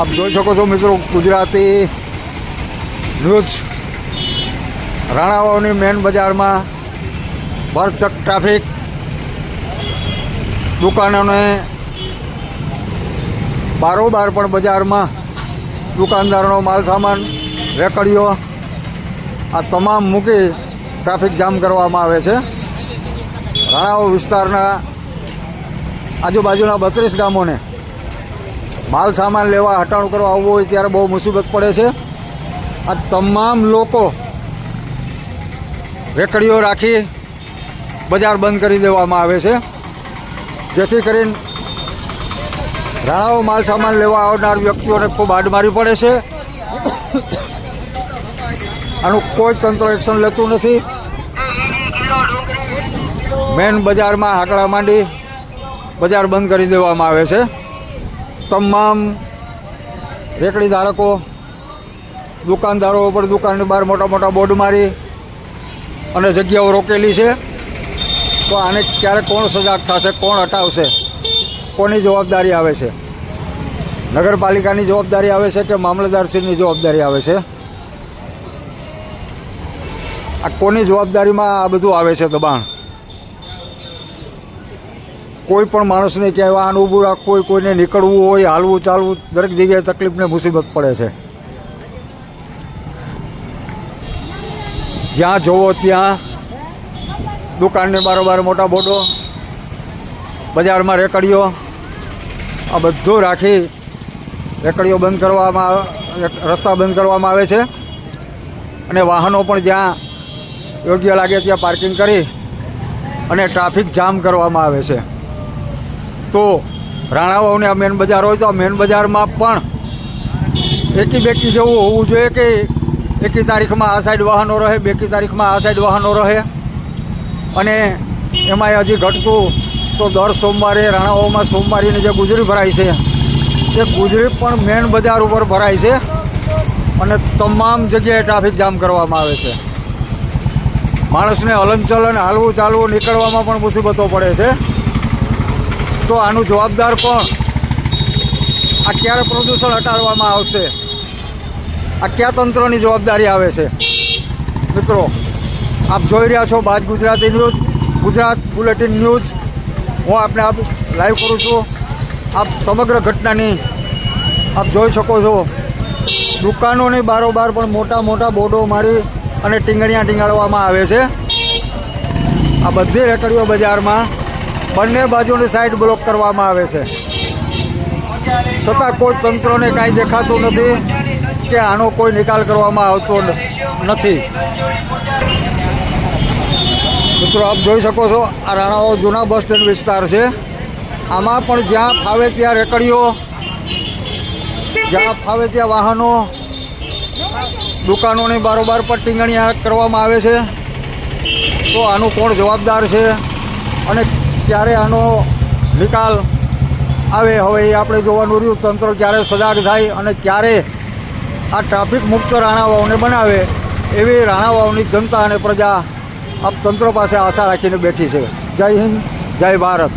આપ જોઈ શકો છો મિત્રો, ગુજરાતી ન્યૂઝ રાણાવાવની મેન બજારમાં ભરચક ટ્રાફિક દુકાનોને બારોબાર પણ બજારમાં દુકાનદારોનો માલ સામાન રેકડીઓ, આ તમામ મૂકી ટ્રાફિક જામ કરવામાં આવે છે. રાણાઓ વિસ્તારના આજુબાજુના બત્રીસ ગામોને માલ સામાન લેવા હટાણું કરવા આવવું હોય ત્યારે બહુ મુસીબત પડે છે. આ તમામ લોકો રેકડીઓ રાખી બજાર બંધ કરી દેવામાં આવે છે. જેથી કરીને રાણાઓ માલ સામાન લેવા આવનાર વ્યક્તિઓને ખૂબ આડમારી પડે છે. આનું કોઈ તંત્ર એક્શન લેતું નથી. મેન બજારમાં હાકડા માંડી બજાર બંધ કરી દેવામાં આવે છે. તમામ રેકડી ધારકો, દુકાનદારો ઉપર દુકાનની બહાર મોટા મોટા બોર્ડ મારી અને જગ્યાઓ રોકેલી છે. તો આને ક્યારે કોણ સજાગ થશે, કોણ હટાવશે, કોની જવાબદારી આવે છે? નગરપાલિકાની જવાબદારી આવે છે કે મામલતદારશ્રીની જવાબદારી આવે છે? આ કોની જવાબદારીમાં આ બધું આવે છે દબાણ? કોઈ પણ માણસને ક્યાંય વાહન ઊભું રાખવું હોય કોઈને નીકળવું હોય, હાલવું, ચાલવું, દરેક જગ્યાએ તકલીફને મુસીબત પડે છે. જ્યાં જોવો ત્યાં દુકાનની બારોબાર મોટા બોટો બજારમાં રેકડીઓ, આ બધું રાખી રેકડીઓ બંધ કરવામાં રસ્તા બંધ કરવામાં આવે છે. અને વાહનો પણ જ્યાં યોગ્ય લાગે ત્યાં પાર્કિંગ કરી અને ટ્રાફિક જામ કરવામાં આવે છે. તો રાણાવાવની આ મેન બજાર હોય તો મેન બજારમાં પણ એકી બેકી જેવું હોવું જોઈએ કે એકી તારીખમાં આ સાઈડ વાહનો રહે, બેકી તારીખમાં આ સાઈડ વાહનો રહે. અને એમાં હજી ઘટતું તો દર સોમવારે રાણાઓમાં સોમવારીની જે ગુજરી ભરાય છે, એ ગુજરી પણ મેન બજાર ઉપર ભરાય છે અને તમામ જગ્યાએ ટ્રાફિક જામ કરવામાં આવે છે. માણસને હલનચલન, હાલવું ચાલવું નીકળવામાં પણ મુસીબતો પડે છે. તો આનું જવાબદાર કોણ? આ ક્યારે પ્રદૂષણ હટાડવામાં આવશે? આ કયા તંત્રની જવાબદારી આવે છે? મિત્રો, આપ જોઈ રહ્યા છો બાદ Gujarati news, Gujarat bulletin news. હું આપને આપ લાઈવ કરું છું. આપ સમગ્ર ઘટનાની આપ જોઈ શકો છો. દુકાનોની બારોબાર પણ મોટા મોટા બોર્ડો મારી અને ટીંગણિયા ટીંગાડવામાં આવે છે. આ બધી રેકડીઓ બજારમાં બંને બાજુની સાઈડ બ્લોક કરવામાં આવે છે. છતાં કોઈ તંત્રને કાંઈ દેખાતું નથી કે આનો કોઈ નિકાલ કરવામાં આવતો નથી. મિત્રો, આપ જોઈ શકો છો, આ રાણાઓ જૂના બસ સ્ટેન્ડ વિસ્તાર છે. આમાં પણ જ્યાં ફાવે ત્યાં રેકડીઓ, જ્યાં ફાવે ત્યાં વાહનો, દુકાનોની બારોબાર પર ટીંગણી કરવામાં આવે છે. તો આનું કોણ જવાબદાર છે? અને ક્યારે આનો નિકાલ આવે હવે એ આપણે જોવાનું રહ્યું. તંત્ર ક્યારે સજાગ થાય અને ક્યારે આ ટ્રાફિક મુક્ત રાણાવાવને બનાવે એવી રાણાવાવની જનતા અને પ્રજા આપ તંત્ર પાસે આશા રાખીને બેઠી છે. જય હિન્દ, જય ભારત.